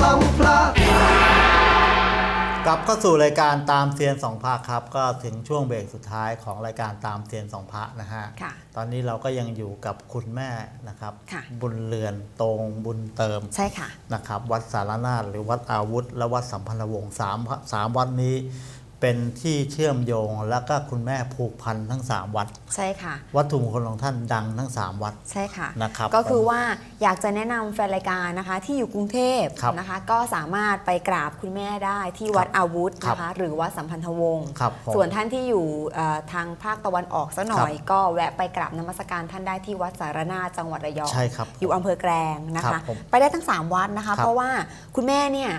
สองพระกลับเข้าสู่รายการตามเซียนสองพระครับ ก็ถึงช่วงเบรกสุดท้ายของรายการตามเซียนสองพระนะฮะค่ะตอนนี้เราก็ยังอยู่กับคุณแม่นะครับ ค่ะ บุญเรือนตรงบุญเติม ใช่ค่ะ นะครับวัดสารนาถหรือวัดอาวุธ และวัดสัมพันธวงศ์สามพระสามวัดนี้ เป็นที่เชื่อมโยงแล้วก็คุณแม่ผูกพันทั้ง 3 วัด ใช่ค่ะ วัตถุมงคลของท่านดังทั้ง 3 วัดใช่ค่ะนะครับก็คือผมว่าอยากจะแนะนำแฟนรายการนะคะ ที่อยู่กรุงเทพครับนะคะ ก็สามารถไปกราบคุณแม่ได้ที่วัดอาวุธครับนะคะหรือวัดสัมพันธวงศ์ครับผมส่วนท่านที่อยู่เอ่อทางภาคตะวันออกสักหน่อยครับก็แวะไปกราบนมัสการท่านได้ที่วัดสารนาถจังหวัดระยอง ใช่ครับอยู่อำเภอแกลงนะครัคะ บผมไปได้ทั้ง 3 วัดนะคะครับเพราะว่าคุณแม่เนี่ย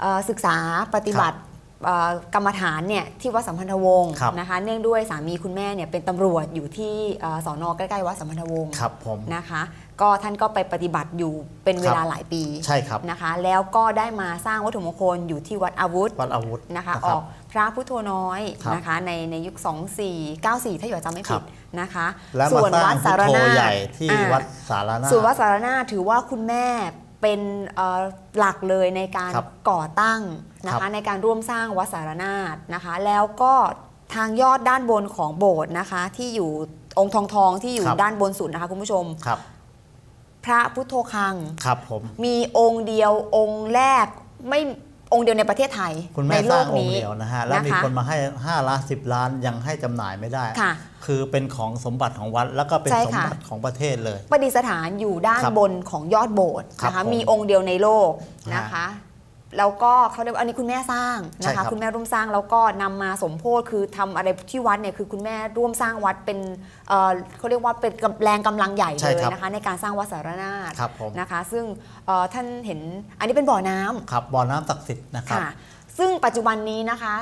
เอ่อศึกษาปฏิบัติเอ่อ กรรมฐานเนี่ยที่วัดสัมพันธวงศ์ครับนะคะ เนื่องด้วยสามีคุณแม่เนี่ยเป็นตำรวจอยู่ที่เอ่อสอนอใกล้ๆวัดสัมพันธวงศ์ครับผมนะคะ ก็ท่านก็ไปปฏิบัติอยู่เป็นเวลาครับหลายปีใช่ครับนะคะ แล้วก็ได้มาสร้างวัตถุมงคลอยู่ที่วัดอาวุธวัดอาวุธนะคะนะอครัอบกพระพุทโธน้อยครับนะคะในในยุค 2494 ถ้าอยู่จำไม่ครัผิบดนะคะและส่มาวนสร้าวังดพุสาทรโธนาถใหญ่ที่อ่าวัดสารนาถส่วนวัดสารนาถถือว่าคุณแม่ เป็นเอ่อหลักเลยในการครับก่อตั้งนะครัคะบในการร่วมสร้างวัดสารนาถนะคะ แล้วก็ทางยอดด้านบนของโบสถ์นะคะ ที่อยู่องค์ทองทองๆที่อยู่ครับด้านบนสุดนะคะคุณผู้ชมครับ พระพุทโธคังครับผมมีองค์เดียวองค์แรกไม่ องค์เดียวในประเทศไทยคุณในแม่โลสร้างกองค์นี้เดียวนะฮะแล้วมีนะคะคนมาให้5ล้าน10 ล้านยังให้จำหน่ายไม่ได้ ค่ะคือเป็นของสมบัติของวัดแล้วก็เป็นใช่สมค่ะ บัติของประเทศเลย ประดิษฐานอยู่ด้านครับบนของยอดโบสถ์ครับนะคะผมมีองค์เดียวในโลกฮะ นะคะ แล้วก็เขาเรียกว่าอันนี้คุณแม่สร้างใช่นะครัคะบ คุณแม่ร่วมสร้างแล้วก็นำมาสมโพธิคือทำอะไรที่วัดเนี่ยคือคุณแม่ร่วมสร้างวัดเป็นเอ่อเขาเรียกว่าเป็นกำแรงกำลังใหญ่ใช่เลยครับ นะคะ ในการสร้างวัดสารนาถครับผมนะคะ ซึ่งเอ่อท่านเห็นอันนี้เป็นบ่อน้ำ ครับบ่อน้ำศักดิ์สิทธิ์นะครับ ค่ะซึ่งปัจจุบันนี้นะคะ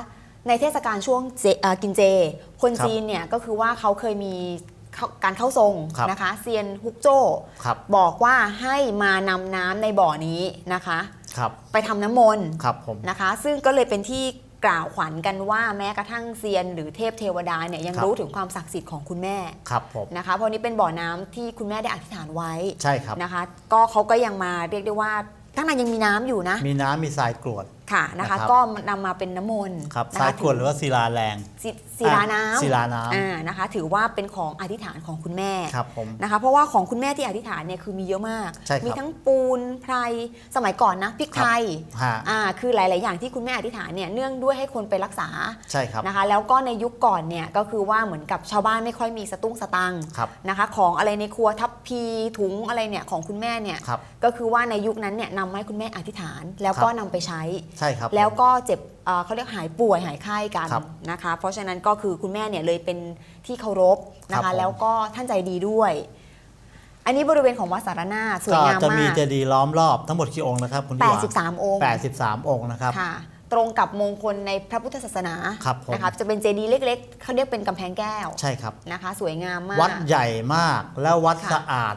ในเทศกาลช่วงเจเอ่อกินเจ คนครับจีนเนี่ยก็คือว่าเขาเคยมีเข้าการเข้าทรงครับ นะคะเซียนฮุกโจ้ ครับ บอกว่าให้มานำน้ำในบ่อนี้นะคะครับ ไปทำน้ำมนต์ครับผมนะคะ ซึ่งก็เลยเป็นที่กล่าวขวัญกันว่าแม้กระทั่งเซียนหรือเทพเทวดาเนี่ยยังครับรู้ถึงความศักดิ์สิทธิ์ของคุณแม่ครับผมนะคะเพราะนี้เป็นบ่อน้ำที่คุณแม่ได้อธิษฐานไว้ใช่ครับนะคะ ก็เขาก็ยังมาเรียกได้ว่าข้างในยังมีน้ำอยู่นะ มีน้ำมีทรายกรวดค่ะนะคะนะครับก็นำมาเป็นน้ำมนต์ครับนะทราคะยกรวดหรือว่าศิลาแรง ศิศิลาน้ำศิลาน้ำอ่านะคะ ถือว่าเป็นของอธิษฐานของคุณแม่ครับผมนะคะ เพราะว่าของคุณแม่ที่อธิษฐานเนี่ยคือมีเยอะมากใช่ครับมีทั้งปูนไพรสมัยก่อนนะพริกไทยฮะอ่าคือหลาย ๆ อย่างที่คุณแม่อธิษฐานเนี่ยเนื่องด้วยให้คนไปรักษาใช่ครับนะคะ แล้วก็ในยุคก่อนเนี่ยก็คือว่าเหมือนกับชาวบ้านไม่ค่อยมีสตุ้งสตังค์ครับนะคะ ของอะไรในครัวทัพพีถุงอะไรเนี่ยของคุณแม่เนี่ยครับก็คือว่าในยุคนั้นเนี่ยนำมาให้คุณแม่อธิษฐาน แล้วก็ครับนำไปใช้ใช่ครับแล้วก็เจ็บเอ่อเขาเรียกหายป่วยหายไข้กันครับนะคะ เพราะฉะนั้นก็คือคุณแม่เนี่ยเลยเป็นที่เคารพนะครัคะ บผม แล้วก็ท่านใจดีด้วย อันนี้บริเวณของวัดสารนาถสวยก็งามจะมีมากเจดีย์ล้อมรอบทั้งหมดกี่องค์นะครับคุณพี่หวาน83 องค์ 83 องค์นะครับ ค่ะ ตรงกับมงคลในพระพุทธศาสนาครับผม นะคะจะเป็นเจดีย์เล็กๆ เขาเรียกเป็นกำแพงแก้วใช่ครับ นะคะ สวยงามมาก วัดใหญ่มากแล้ววัดค่ะสะอาด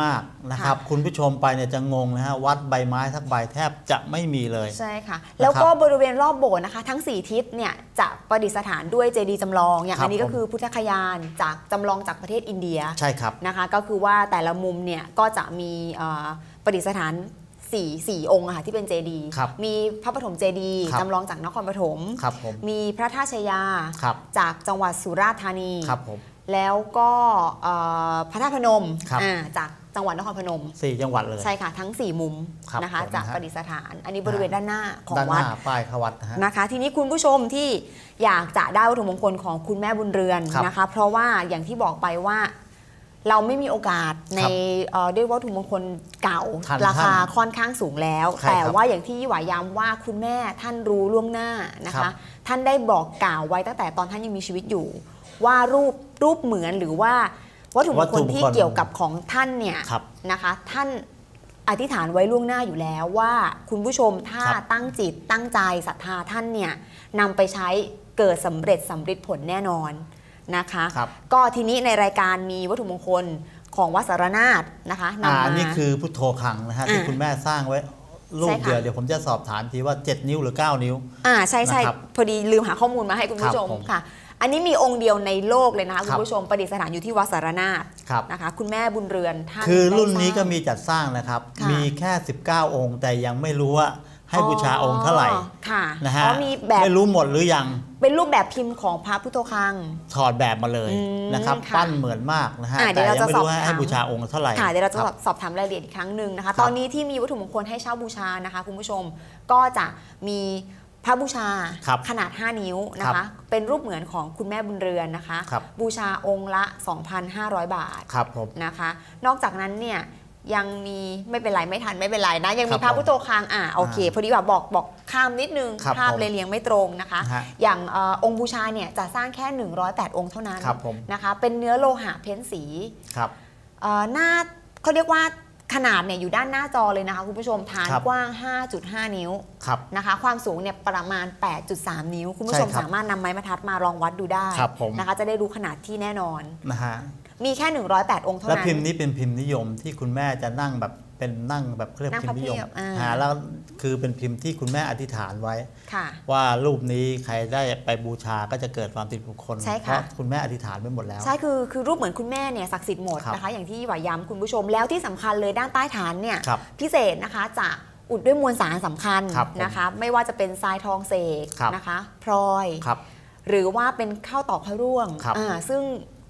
มากๆนะครับคุณผู้ชมไปเนี่ยจะงงนะฮะวัดใบไม้ทักใบแทบจะไม่มีเลย ใช่ค่ะ แล้วก็บริเวณรอบโบสถ์นะคะ ทั้ง 4 ทิศเนี่ยจะประดิษฐานด้วยเจดีย์จำลองอย่างครับอันนี้ก็ผม คือพุทธคยานจากจำลองจากประเทศอินเดียใช่ครับ นะคะ ก็คือว่าแต่ละมุมเนี่ยก็จะมีเอ่อประดิษฐาน สี่สี่องค์อะค่ะที่เป็นเจดีย์ครับมีพระปฐมเจดีย์ครับ จำลองจากนครปฐม ครับผม มีพระธาตุชยา ครับจากจังหวัดสุราษฎร์ธานี ครับผม แล้วก็เอ่อพระธาตุพนมครับ อ่าจากจังหวัดนครพนม สี่จังหวัดเลย ใช่ค่ะ ทั้ง 4 มุมครับนะคะ ผมจากนะฮะประดิษฐาน อันนี้บริเวณด้านหน้าของด้านหวัด น้าป้ายเขาวัดนะฮะ นะคะทีนี้คุณผู้ชมที่อยากจะได้วัตถุมงคลของคุณแม่บุญเรือนครับนะคะ เพราะว่าอย่างที่บอกไปว่า เราไม่มีโอกาสในเอ่อด้วยวัตถุมงคลเก่า ทันราคาท่านค่อนข้างสูงแล้ว ใช่แต่ครับว่าอย่างที่หวายย้ำว่าคุณแม่ท่านรู้ล่วงหน้านะครัคะ บ ท่านได้บอกกล่าวไว้ตั้งแต่ตอนท่านยังมีชีวิตอยู่ ว่ารูปรูปเหมือนหรือว่าวัตถุมงคล ที่เกี่ยวกับของท่านเนี่ย ครับ นะคะท่านอธิษฐานไว้ล่วงหน้าอยู่แล้วว่าคุณผู้ชมถ้าครับตั้งจิตตั้งใจศรัทธาท่านเนี่ยนำไปใช้เกิดสำเร็จสำเร็จผลแน่นอน นะคะ ครับ ก็ทีนี้ในรายการมีวัตถุมงคลของวัดสารนาถนะคะนำอ่ามา นี่คือพุทโธคังนะฮะที่อ่าคุณแม่สร้างไว้รูใช่ปค่ะเดียวเดี๋ยวผมจะสอบถามทีว่า 7 นิ้วหรือ 9 นิ้ว อ่าใช่ใช่นะครับพอดีลืมหาข้อมูลมาให้คุณผู้ชมครับผมค่ะ อันนี้มีองค์เดียวในโลกเลยนะคะคคุรัณบผู้ชมประดิษฐานอยู่ที่วัดสารนาถครับ นะคะ คุณแม่บุญเรือนท่านคือรุ่นได้สางนี้ก็มีจัดสร้างนะครับ ค่ะมีแค่ 19 องค์ แต่ยังไม่รู้ว่า ให้บูชาองค์เท่าไหร่ค่ะนะฮะอ๋อมีแบบไม่รู้หมดหรือยัง เป็นรูปแบบพิมพ์ของพระพุทโธคัง ถอดแบบมาเลยอืมนะครับค่ะปั้นเหมือนมากนะฮะอะเดี๋แต่ยวเรายังไม่รู้จะสอบให้ถามให้บูชาองค์เท่าไหร่ค่ะเดี๋ยวเราจะคสบอบสอบถามรายละเอียดอีกครั้งหนึ่งนะคะครับตอนนี้ที่มีวัตถุมงคลให้เช่าบูชานะคะคุณผู้ชมก็จะมีพระบูชาครับขนาด 5 นิ้วนะครัคะบเป็นรูปเหมือนของคุณแม่บุญเรือนนะคะครับบูชาองค์ละ 2,500 บาทครับผมนะคะ นอกจากนั้นเนี่ย ยังมีไม่เป็นไรไม่ทันไม่เป็นไรนะ ยังมีครับพระพุทโธคางอะโอเคอ่าพอดีว่าบอกบอกข้ามนิดนึงครับภาพผมเลยเรียงไม่ตรงนะคะฮะอย่างเออองค์บูชาเนี่ยจะสร้างแค่ 108 องค์เท่านั้นครับผมนะคะ เป็นเนื้อโลหะเพ้นสีครับเอ่อหน้าเขาเรียกว่าขนาดเนี่ยอยู่ด้านหน้าจอเลยนะคะคุณผู้ชมฐานครับกว้าง 5.5 นิ้วครับนะคะ ความสูงเนี่ยประมาณ 8.3 นิ้ว คุณผู้ชมใช่ครับสามารถนำไม้บรรทัดมาลองวัดดูได้ครับผมนะคะ จะได้รู้ขนาดที่แน่นอนนะฮะ มีแค่ 108 องค์เท่าแล้วนั้น พิมพ์นี้เป็นพิมพ์นิยมที่คุณแม่จะนั่งแบบเป็นนั่งแบบเขาเรียกนั่งพิมพ์นิยมพับเพียบอ่าฮะแล้วคือเป็นพิมพ์ที่คุณแม่อธิษฐานไว้ ค่ะ ว่ารูปนี้ใครได้ไปบูชาก็จะเกิดความติดบุคคลใช่เพค่ะ ราะคุณแม่อธิษฐานไว้หมดแล้ว ใช่คือคือรูปเหมือนคุณแม่เนี่ยศักดิ์สิทธิ์หมดครับนะคะ อย่างที่หวาย้ำคุณผู้ชมแล้วที่สำคัญเลยด้านใต้ฐานเนี่ยครับพิเศษนะคะจะอุดด้วยมวลสารสำคัญครับผมนะคะ ไม่ว่าจะเป็นทรายทองเสกครับ นะคะ พลอย ครับ หรือว่าเป็นข้าวตอกพระร่วงครับอ่าซึ่ง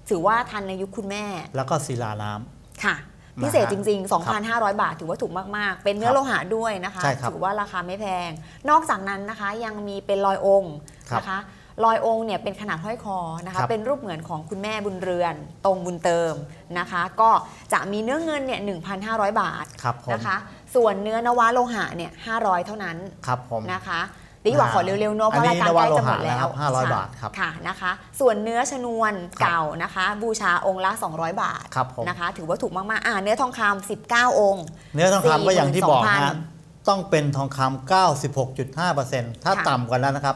ถือว่าทันในยุคคุณแม่ แล้วก็ศิลาน้ำ ค่ะนะฮะพิเศษจริง ๆ 2,500 บาท ถือว่าถูกมาก ๆ เป็นเนื้อครับโลหะด้วยนะคะ ใช่ครับถือว่าราคาไม่แพง นอกจากนั้นนะคะยังมีเป็นรอยองค์ครับนะคะรอยองค์เนี่ยเป็นขนาดห้อยคอนะคะ ครับเป็นรูปเหมือนของคุณแม่บุญเรือน ตรงบุญเติมนะคะ ก็จะมีเนื้อเงินเนี่ย1,500 บาทครับผม นะคะ ส่วนเนื้อนวะโลหะเนี่ย500 เท่านั้นครับผม นะคะ ดีกว่าขอเร็วๆเนาะเพราะอัรานยนี้การใกล้จะหมดนวโลหะแล้วนะครับ500ค่ะบาทครับค่ะนะคะ ส่วนเนื้อชนวนครับเก่านะคะ บูชาองค์ละ 200 บาทครับผมนะคะ ถือว่าถูกมากๆอ่าเนื้อทองคำ19 องค์ เนื้อทองคำก็อย่างที่บอก42,000ฮะต้องเป็นทองคำ96.5%ถ้าค่ะต่ำกว่านั้นนะครับ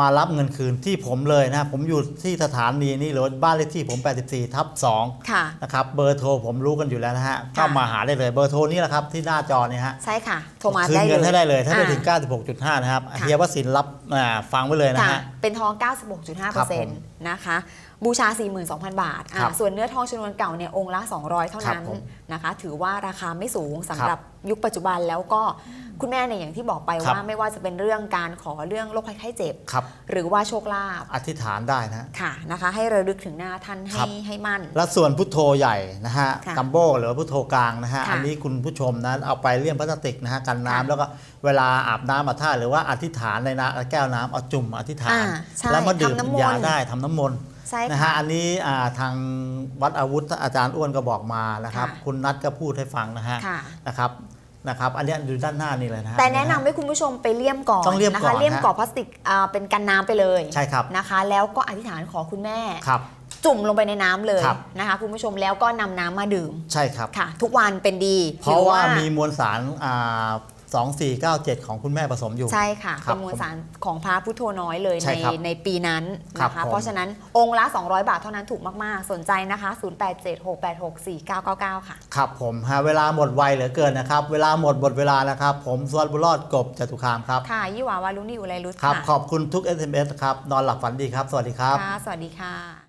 มารับเงินคืนที่ผมเลยนะผมอยู่ที่สถานีนี่เลยบ้านเลขที่ผม 84 ทับ2ค่ะนะครับเบอร์โทรผมรู้กันอยู่แล้วนะฮะก็มาหาได้เลยเบอร์โทรนี่แหละครับที่หน้าจอเนี่ยฮะใช่ค่ะ โทรมาคืนได้เงินให้ได้เลย ถ้าไม่อ่ถึง 96.5 นะครับค่ะเฮียวสินรับอ่าฟังไว้เลยนะค่ะฮะ เป็นทองครับผม96.5%นะคะบูชา 42,000 บาทอ่าครับส่วนเนื้อทองชนวนเก่าเนี่ยองค์ละ 200 เท่าครับนั้นผมนะคะ ถือว่าราคาไม่สูงสำครัหรับบยุคปัจจุบันแล้วก็คุณแม่เนี่ยอย่างที่บอกไปครับ ว่าไม่ว่าจะเป็นเรื่องการขอเรื่องโรคภัยไข้เจ็บ ครับ หรือว่าโชคลาภอธิษฐานได้นะฮะค่ะนะคะ ให้ระลึกถึงหน้าท่านครัให้บ ให้มั่น และส่วนพุทโธใหญ่นะฮะค่ะกัมโบหรือว่าพุทโธกลางนะฮะค่ะอันนี้คุณผู้ชมนะเอาไปเลี่ยมพลาสติกนะฮะกันน้ำค่ะแล้วก็เวลาอาบน้ำมาท่าหรือว่าอธิษฐานในน้ำแก้วน้ำเอาจุ่มอธิษฐาน อ่าใช่แล้วมาดื่มทำน้ำมนต์ ยาได้ทำน้ำมนต์ ใช่นะค่ะฮะอันนี้อ่าทางวัดอาวุธอาจารย์อ้วนก็บอกมานะครับ ค่ะคุณนัทก็พูดให้ฟังนะฮะค่ะ นะครับนะครับ อันเนี้ยอยู่ด้านหน้านี่เลยนะฮะแต่แนะนำให้คุณผู้ชมไปเลี่ยมก่อนต้องเลี่ยมนะก่อคะนเลี่ยมฮะกรอบพลาสติกอ่าเป็นกันน้ำไปเลยใช่ครับนะคะ แล้วก็อธิษฐานขอคุณแม่ครับ จุ่มลงไปในน้ำเลยครับ นะคะคุณผู้ชมแล้วก็นำน้ำมาดื่มใช่ครับ ค่ะ ทุกวันเป็นดีเพราะว่าถือมีมวลสารอ่า 2497 ของคุณแม่ผสมอยู่ ใช่ค่ะครัเป็บนมวลสารของพระพุทโธน้อยเลยใช่ในครับในปีนั้นครับนะคะ ผม เพราะฉะนั้นองค์ละ 200 บาทเท่านั้นถูกมาก ๆ สนใจนะคะ 0876864999 ค่ะ ครับผมฮะเวลาหมดไวเหลือเกินนะครับ เวลาหมดหมดเวลานะครับ ผมสวัสดิ์บุญรอดกบจตุคามครับ ค่ะยี่หวาวารุณีอุไรรุตครับ ค่ะขอบคุณทุก SMS ครับ นอนหลับฝันดีครับ สวัสดีครับ ค่ะ สวัสดีค่ะ